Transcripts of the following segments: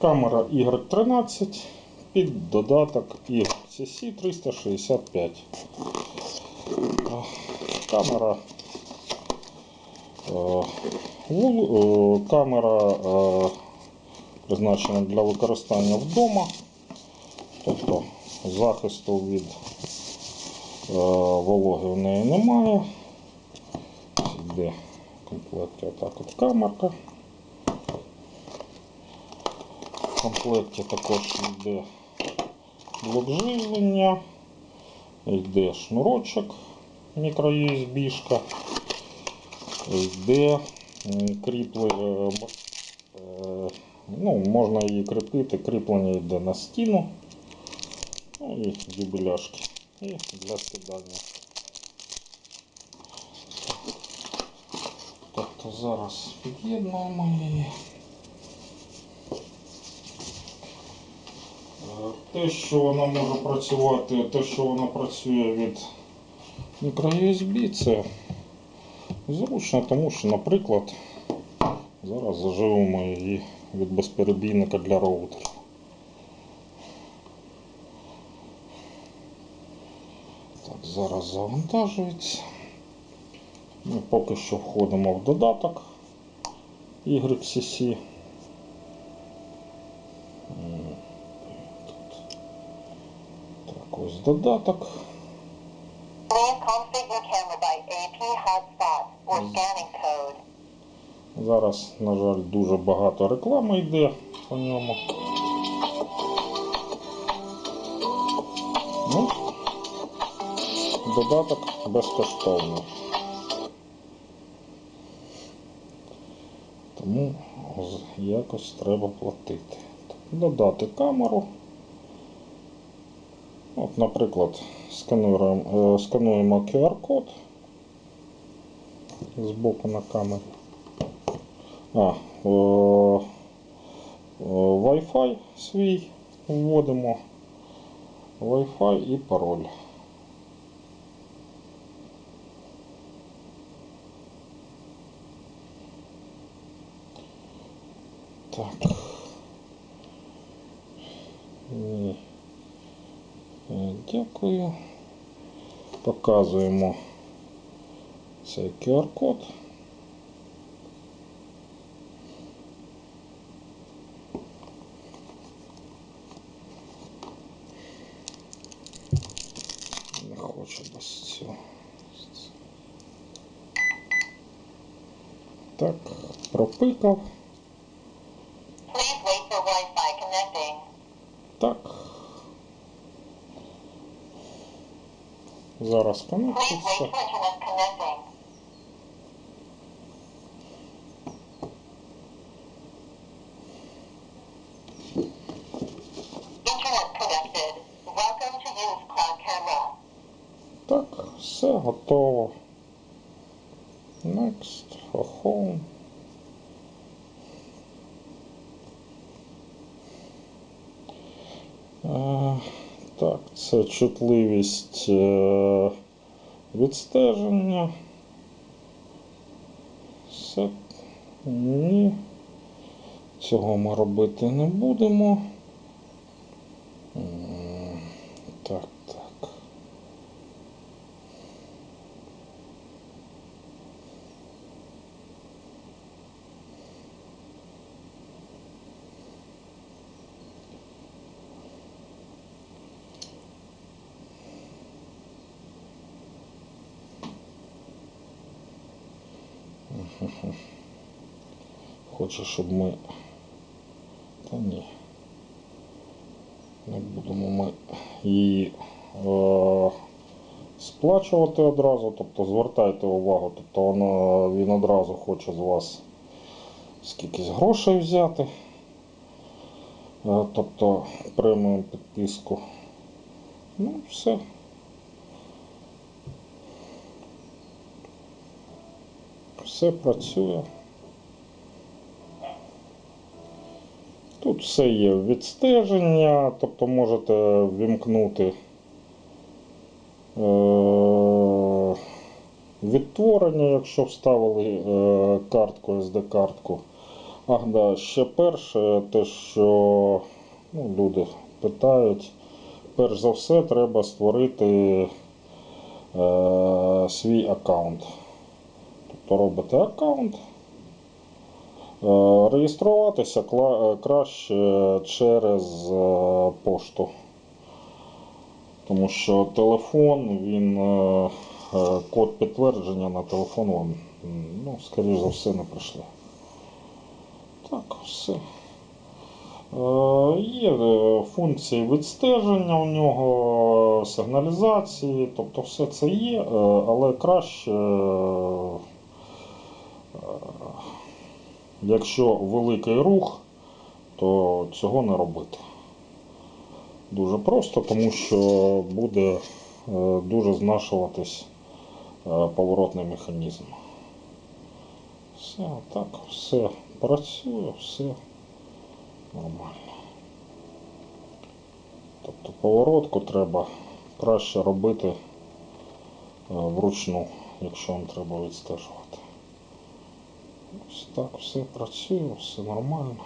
Камера Y13 під додаток YCC 365. Е, Камера. е, е, Камера е, призначена для використання вдома. Тобто захисту від вологи в неї немає. Йде в комплекті отак от камерка. В комплекті також йде блок живлення, йде шнурочок мікро-USB, йде кріплення, е, ну, можна її кріпити, кріплення йде на стіну, ну і дюбеляшки, і для скидання. Тобто зараз під'єднуємо її. Те, що вона може працювати, те, що вона працює від мікро-USB, це зручно, тому що, наприклад, зараз заживемо її від безперебійника для роутерів. Так, зараз завантажується. Ми поки що входимо в додаток YCC. Code. Зараз, на жаль, дуже багато реклами йде по ньому. Ну, додаток безкоштовний. Тому якось треба платити. Додати камеру. От, наприклад, скануємо, е, скануємо QR-код з боку на камері. А, о, о, Wi-Fi свій вводимо. Wi-Fi і пароль. Так. Ні. Е, Дякую. Показуємо цей QR-код. Не хочу без цього. Так, пропикав. Зараз конектиться. Так, все готово. Next home. Uh... Так, це чутливість е, відстеження. Все. Ні. Цього ми робити не будемо. Так, так. Хоче, щоб ми. Та ні. Не будемо ми її е, сплачувати одразу, тобто звертайте увагу, тобто воно, він одразу хоче з вас скількись грошей взяти. Е, тобто преміум підписку. Ну, все. Все працює. Тут все є відстеження, тобто можете вімкнути е- відтворення, якщо вставили е- картку, SD-картку. Ах, да, ще перше, те, що ну, люди питають, перш за все треба створити е, свій аккаунт. Тобто робите аккаунт. Е, Реєструватися е, краще через е, пошту. Тому що телефон, він код підтвердження на телефон вам, ну, скоріш за все, не прийшли. Так, все. Є функції відстеження у нього, сигналізації, тобто все це є, але краще, якщо великий рух, то цього не робити. Дуже просто, тому що буде е, дуже знашуватись е, поворотний механізм. Все, так, все працює, все нормально. Тобто поворотку треба краще робити е, вручну, якщо вам треба відстежувати. Ось так все працює, все нормально.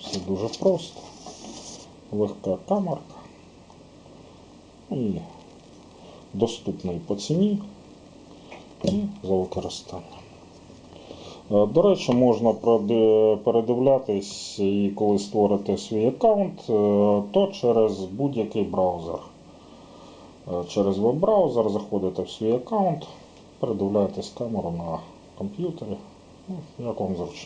Все дуже просто. Легка камерка. І доступний по ціні і за використання. Е, До речі, можна передивлятись і коли створите свій аккаунт, е, то через будь-який браузер. Е, Через веб-браузер заходите в свій аккаунт, передивляєтесь камеру на комп'ютері, ну, як вам зручніше.